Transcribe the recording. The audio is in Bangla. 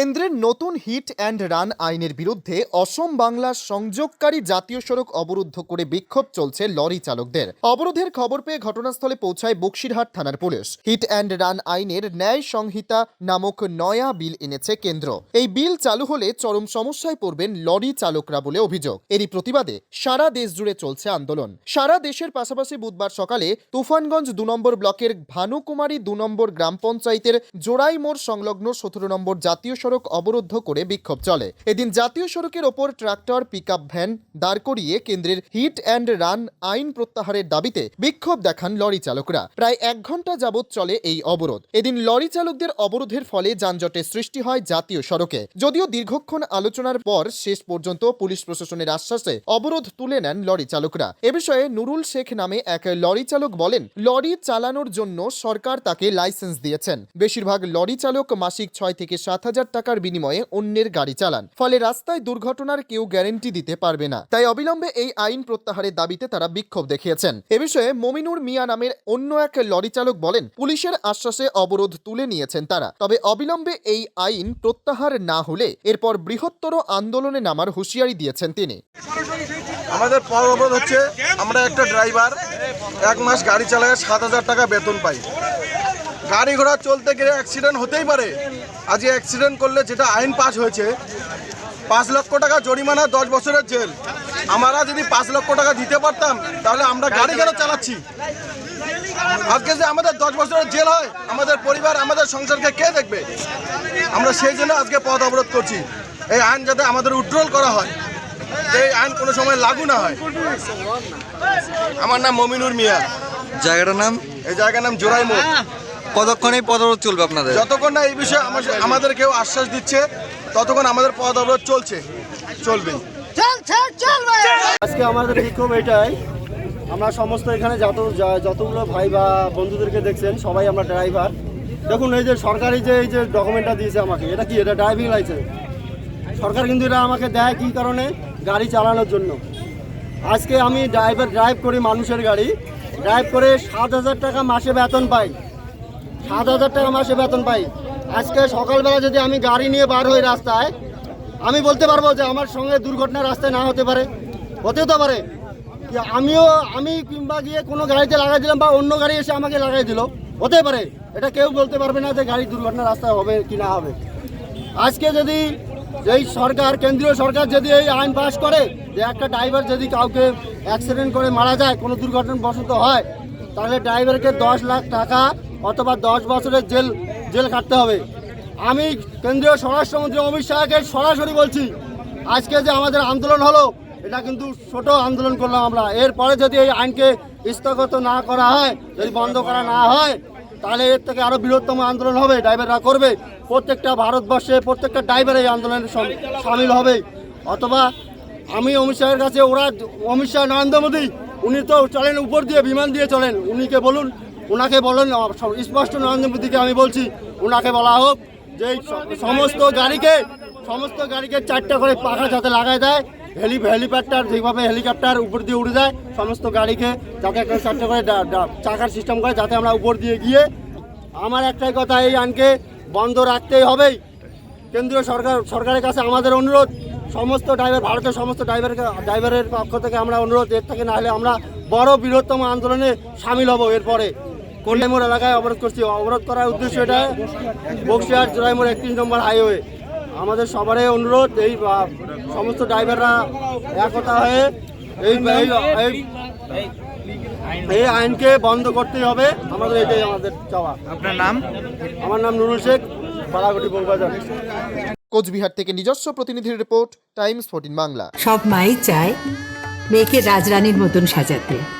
কেন্দ্রের নতুন হিট অ্যান্ড রান আইনের বিরুদ্ধে অসম বাংলার সংযোগকারী জাতীয় সড়ক অবরুদ্ধ করে বিক্ষোভ চলছে লরি চালকদের। অবরোধের খবর পেয়ে ঘটনাস্থলে পৌঁছায় বক্সিরহাট থানার পুলিশ। হিট অ্যান্ড রান আইনের ন্যায় সংহিতা নামক নয়া বিল এনেছে কেন্দ্র। এই বিল চালু হলে চরম সমস্যায় পড়বেন লরি চালকরা বলে অভিযোগ। এরই প্রতিবাদে সারা দেশ জুড়ে চলছে আন্দোলন। সারা দেশের পাশাপাশি বুধবার সকালে তুফানগঞ্জ দু নম্বর ব্লকের ভানুকুমারী দু নম্বর গ্রাম পঞ্চায়েতের জোড়াই মোড় সংলগ্ন সতেরো নম্বর জাতীয় সড়ক অবরুদ্ধ করে বিক্ষোভ চলে। এদিন জাতীয় সড়কের ওপর ট্রাক্টর পিকআপ ভ্যান দাঁড় করিয়ে কেন্দ্রের হিট অ্যান্ড রান আইন প্রত্যাহারের দাবিতে বিক্ষোভ দেখান লরি চালকরা। প্রায় এক ঘণ্টা যাবৎ চলে এই অবরোধ। এদিন লরি চালকদের অবরোধের ফলে যানজটের সৃষ্টি হয় জাতীয় সড়কে। যদিও দীর্ঘক্ষণ আলোচনার পর শেষ পর্যন্ত পুলিশ প্রশাসনের আশ্বাসে অবরোধ তুলে নেন লরি চালকরা। এ বিষয়ে নুরুল শেখ নামে এক লরি চালক বলেন, লরি চালানোর জন্য সরকার তাকে লাইসেন্স দিয়েছেন। বেশিরভাগ লরি চালক মাসিক ছয় থেকে সাত হাজার টাকার বিনিময়ে অন্যের গাড়ি চালান। ফলে রাস্তায় দুর্ঘটনার কেউ গ্যারেন্টি দিতে পারবে না। তাই অবিলম্বে এই আইন প্রত্যাহারের দাবিতে তারা বিক্ষোভ দেখিয়েছেন। এ বিষয়ে মমিনুর মিয়া নামের অন্য এক লরি চালক বলেন, পুলিশের আশ্বাসে অবরোধ তুলে নিয়েছেন তারা। তবে অবিলম্বে এই আইন প্রত্যাহার না হলে এরপর বৃহত্তর আন্দোলনে নামার হুঁশিয়ারি দিয়েছেন তিনি। আমাদের পর অবরোধ হচ্ছে, আমরা একটা ড্রাইভার এক মাস গাড়ি চালায় সাত হাজার টাকা বেতন পাই। গাড়ি ঘোড়া চলতে গেলে অ্যাক্সিডেন্ট হতেই পারে। আজকে অ্যাক্সিডেন্ট করলে যেটা আইন পাস হয়েছে পাঁচ লক্ষ টাকা জরিমানা দশ বছরের জেল। আমরা যদি পাঁচ লক্ষ টাকা দিতে পারতাম তাহলে আমরা গাড়ি কেন চালাচ্ছি। আজকে যে আমাদের দশ বছরের জেল হয় আমাদের পরিবার আমাদের সংসারকে কে দেখবে? আমরা সেই জন্য আজকে পথ অবরোধ করছি। এই আইন যাতে আমাদের উড্রল করা হয় এই আইন কোনো সময় লাগু না হয়। আমার নাম মমিনুর মিয়া। জায়গাটার নাম? এই জায়গার নাম জোড়াই মোড় কতক্ষণে পদরোধ চলবে আপনাদের? যতক্ষণ না এই বিষয়ে আমাদের কেউ আশ্বাস দিচ্ছে ততক্ষণ আমাদের পথ অবরোধ চলছে চলবে। আজকে আমাদের বিক্ষোভ এটাই আমরা সমস্ত এখানে যত যা- যতগুলো ভাই বা বন্ধুদেরকে দেখছেন সবাই আমরা ড্রাইভার দেখুন এই যে সরকারি যে এই যে ডকুমেন্টটা দিয়েছে আমাকে এটা কি? এটা ড্রাইভিং লাইসেন্স সরকার কিন্তু এটা আমাকে দেয় কী কারণে? গাড়ি চালানোর জন্য। আজকে আমি ড্রাইভার ড্রাইভ করি মানুষের গাড়ি ড্রাইভ করে সাত হাজার টাকা মাসে বেতন পাই। সাত হাজার টাকা মাসে বেতন পাই। আজকে সকালবেলা যদি আমি গাড়ি নিয়ে বার হই রাস্তায়, আমি বলতে পারব যে আমার সঙ্গে দুর্ঘটনা রাস্তায় না হতে পারে। হতেও তো পারে। আমিও, আমি কিংবা গিয়ে কোনো গাড়িতে লাগাই দিলাম বা অন্য গাড়ি এসে আমাকে লাগাই দিল হতে পারে। এটা কেউ বলতে পারবে না যে গাড়ি দুর্ঘটনা রাস্তায় হবে কি না হবে। আজকে যদি এই সরকার, কেন্দ্রীয় সরকার যদি এই আইন পাস করে যে একটা ড্রাইভার যদি কাউকে অ্যাক্সিডেন্ট করে মারা যায়, কোনো দুর্ঘটনাবশত হয়, তাহলে ড্রাইভারকে দশ লাখ টাকা অথবা দশ বছরের জেল জেল কাটতে হবে। আমি কেন্দ্রীয় স্বরাষ্ট্রমন্ত্রী অমিত শাহকে সরাসরি বলছি, আজকে যে আমাদের আন্দোলন হলো, এটা কিন্তু ছোট আন্দোলন করলাম আমরা। এরপরে যদি এই আইনকে স্থগত না করা হয়, যদি বন্ধ করা না হয়, তাহলে এর থেকে আরও বৃহত্তম আন্দোলন হবে, ড্রাইভাররা করবে। প্রত্যেকটা ভারতবর্ষে প্রত্যেকটা ড্রাইভার এই আন্দোলনে সামিল হবে। অথবা আমি অমিত শাহের কাছে ওরা, অমিত শাহ নরেন্দ্র মোদী, উনি তো চলেন, উপর দিয়ে বিমান দিয়ে চলেন। উনিকে বলুন ওনাকে বলেন, স্পষ্ট নরেন্দ্র মোদীকে আমি বলছি, ওনাকে বলা হোক, যে সমস্ত গাড়িকে সমস্ত গাড়িকে চারটা করে পাখা যাতে লাগায় দেয়, হেলি, হেলিপ্যাডটার যেভাবে হেলিকপ্টার উপর দিয়ে উড়ে যায় সমস্ত গাড়িকে যাতে চারটে করে চাকার সিস্টেম করে যাতে আমরা উপর দিয়ে গিয়ে, আমার একটাই কথা এই আইনকে বন্ধ রাখতেই হবেই কেন্দ্রীয় সরকার, সরকারের কাছে আমাদের অনুরোধ, সমস্ত ড্রাইভার ভারতের সমস্ত ড্রাইভার ড্রাইভারের পক্ষ থেকে আমরা অনুরোধ, এর থেকে না হলে আমরা বড় বৃহত্তম আন্দোলনে সামিল হব এরপরে। কল্যাণমোড় এলাকায় অবরোধ করছি। অবরোধ করার উদ্দেশ্য এটা বক্সিহাট জোড়াইমোড় একত্রিশ নম্বর হাইওয়ে। আমাদের সবারই অনুরোধ এই সমস্ত ড্রাইভাররা একতা হয়ে এই এই- আইনকে বন্ধ করতেই হবে। আমাদের এটাই আমাদের চাওয়া। আপনার নাম? আমার নাম নুরুল শেখ পাড়াগটি বঙ্গবাজার কোচবিহার থেকে নিজস্ব প্রতিনিধির রিপোর্ট টাইমস ফোর্টিন বাংলা। সব মাই চায় মেয়েকে রাজরানীর মতন সাজাতে।